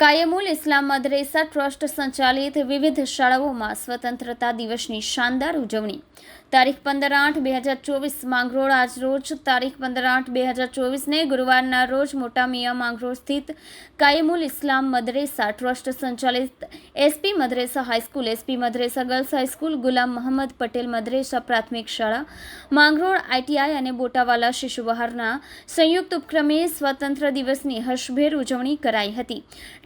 Kayamul Islam મદરેસા trust સંચાલિત વિવિધ શાળાઓમાં સ્વતંત્રતા દિવસની શાનદાર ઉજવણી. તારીખ પંદર આઠ બે હજાર ચોવીસ માંગરોળ આજ રોજ તારીખ પંદર આઠ બે હજાર ચોવીસને ગુરુવારના રોજ મોટા મિયા માંગરોળ સ્થિત કાયમુલ ઇસ્લામ મદરેસા ટ્રસ્ટ સંચાલિત SP Madresa high school, SP Madresa girls high school, Gulam Mohammad Patel મદરેસા પ્રાથમિક શાળા, માંગરોળ આઈટીઆઈ અને બોટાવાલા શિશુવહારના સંયુક્ત ઉપક્રમે સ્વતંત્ર દિવસની હર્ષભેર ઉજવણી કરાઈ હતી.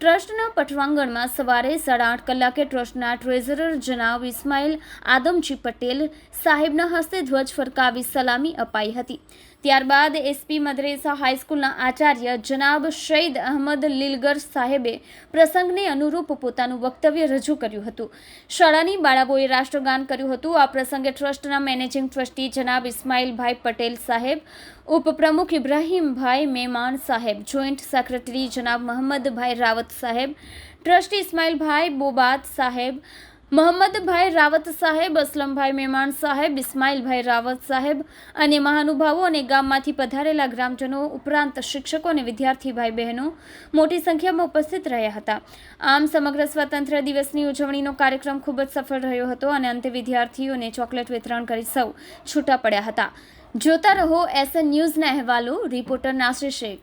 ટ્રસ્ટના પટવાંગણમાં સવારે સાડા આઠ કલાકે ટ્રસ્ટના ટ્રેઝરર જનાબ ઇસ્માઇલ આદમજી પટેલ સાહેબના હસ્તે ધ્વજ ફરકાવી સલામી અપાઈ હતી. ત્યારબાદ એસપી મદરેસા હાઈસ્કૂલના આચાર્ય જનાબ શહીદ અહમદ લીલગર સાહેબે પ્રસંગને અનુરૂપ પોતાનું વક્તવ્ય રજૂ કર્યું હતું. શાળાની બાળકોએ રાષ્ટ્રગાન કર્યું હતું. આ પ્રસંગે ટ્રસ્ટના મેનેજિંગ ટ્રસ્ટી જનાબ ઇસ્માઇલભાઈ પટેલ સાહેબ, ઉપપ્રમુખ ઇબ્રાહીમભાઈ મેમાન સાહેબ, જોઈન્ટ સેક્રેટરી જનાબ મોહમ્મદભાઈ રાવત સાહેબ, ટ્રસ્ટી ઇસ્માઇલભાઈ બોબાત સાહેબ, મોહમ્મદભાઈ રાવત સાહેબ, અસલમભાઈ મેમાણ સાહેબ, ઇસ્માઇલભાઈ રાવત સાહેબ અને મહાનુભાવો અને ગામમાંથી પધારેલા ગ્રામજનો, ઉપરાંત શિક્ષકો અને વિદ્યાર્થી ભાઈ બહેનો મોટી સંખ્યામાં ઉપસ્થિત રહ્યા હતા. આમ સમગ્ર સ્વતંત્ર દિવસની ઉજવણીનો કાર્યક્રમ ખૂબ જ સફળ રહ્યો હતો અને અંતે વિદ્યાર્થીઓને ચોકલેટ વિતરણ કરી સૌ છૂટા પડ્યા હતા. જોતા રહો એસએન ન્યૂઝના અહેવાલો, રિપોર્ટર નાસિર શેખ.